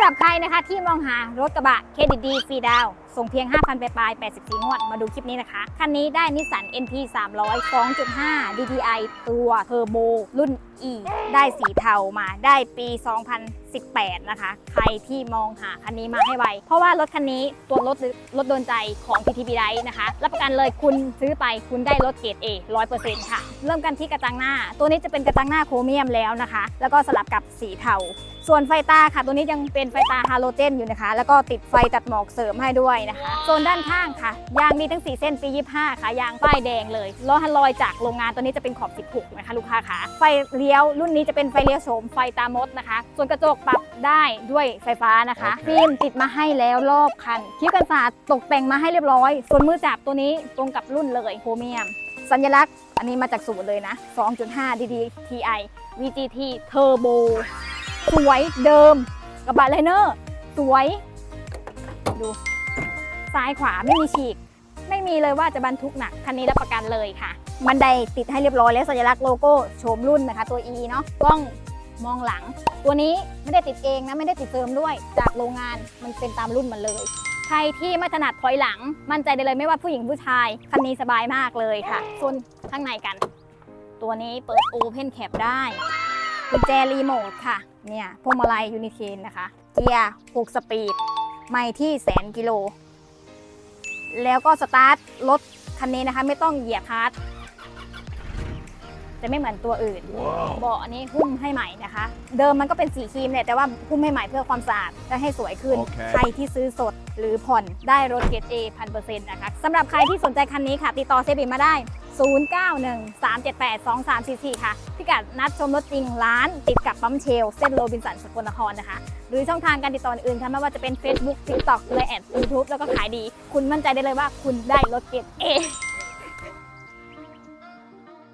หรับใครนะคะที่มองหารถกระบะเครดิตดีฟรีดาวส่งเพียง 5,000 ไปปลาย84 งวด มาดูคลิปนี้นะคะ คันนี้ได้นิสสัน NP 300 2.5 DDI ตัวเทอร์โบรุ่น E ได้สีเทามาได้ปี 2018 นะคะ ใครที่มองหาคันนี้มาให้ไว เพราะว่ารถคันนี้ตัวรถรถโดนใจของ PTB ไ i นะคะ รับประกันเลยคุณซื้อไปคุณได้รถเกรด A 100%ค่ะ เริ่มกันที่กระจังหน้า ตัวนี้จะเป็นกระจังหน้าโครเมียมแล้วนะคะ แล้วก็สลับกับสีเทา ส่วนไฟตาค่ะ ตัวนี้ยังเป็นไฟตาฮาโลเจนอยู่นะคะ แล้วก็ติดไฟตัดหมอกเสริมให้ด้วยนะคะโซนด้านข้างค่ะ ยางมีทั้ง 4 เส้นปี 25 ค่ะ ยางป้ายแดงเลยล้อฮันลอยจากโรงงานตัวนี้จะเป็นขอบ 16 นะคะ ลูกค้าค่ะไฟเลี้ยวรุ่นนี้จะเป็นไฟเลี้ยวโฉมไฟตามดนะคะ ส่วนกระจกปรับได้ด้วยไฟฟ้านะคะโอเคฟิล์มติดมาให้แล้วรอบคันคิ้วกันศาสตร์ตกแต่งมาให้เรียบร้อย ส่วนมือจับตัวนี้ตรงกับรุ่นเลยโครเมียม สัญลักษณ์อันนี้มาจากสูตรเลยนะ 2.5 DD TI VGT Turbo สวยเดิมกระบะไลเนอร์ สวย ดู ซ้ายขวาไม่มีฉีก ไม่มีเลยว่าจะบรรทุกหนักคันนี้รับประกันเลยค่ะ บันไดติดให้เรียบร้อยแล้วสัญลักษณ์โลโก้โฉมรุ่นนะคะ ตัว E เนาะกล้องมองหลัง ตัวนี้ไม่ได้ติดเองนะไม่ได้ติดเติมด้วย จากโรงงานมันเป็นตามรุ่นมันเลย ใครที่ไม่ถนัดถอยหลัง มั่นใจได้เลยไม่ว่าผู้หญิงผู้ชายคันนี้สบายมากเลยค่ะส่วนข้างในกัน ตัวนี้เปิด Open Cap ได้กุญแจรีโมทค่ะ เนี่ยพวงมาลัยยูนิเคนนะคะ เกียร์6สปีด ไม่ที่แสนกิโล แล้วก็สตาร์ทรถคันนี้นะคะ ไม่ต้องเหยียบคลัสจะไม่เหมือนตัวอื่นเบาะอันนี้หุ้มให้ใหม่นะคะ เดิมมันก็เป็นสีครีมแหละแต่ว่าหุ้มให้ใหม่เพื่อความสะอาดและให้สวยขึ้นโอเคใครที่ซื้อสดหรือผ่อนได้รถเกรด A พันเปอร์เซ็นต์นะคะสำหรับใครที่สนใจคันนี้ค่ะ ติดต่อเซบิมาได้ 0913782344 ค่ะ พิกัดนัดชมรถจริงร้านติดกับปั๊มเชล เส้นโรบินสันสกลนครนะคะ หรือช่องทางการติดต่ออื่นค่ะไม่ว่าจะเป็น Facebook TikTok เลยแอด YouTube แล้วก็ขายดี คุณมั่นใจได้เลยว่าคุณได้รถเกรด A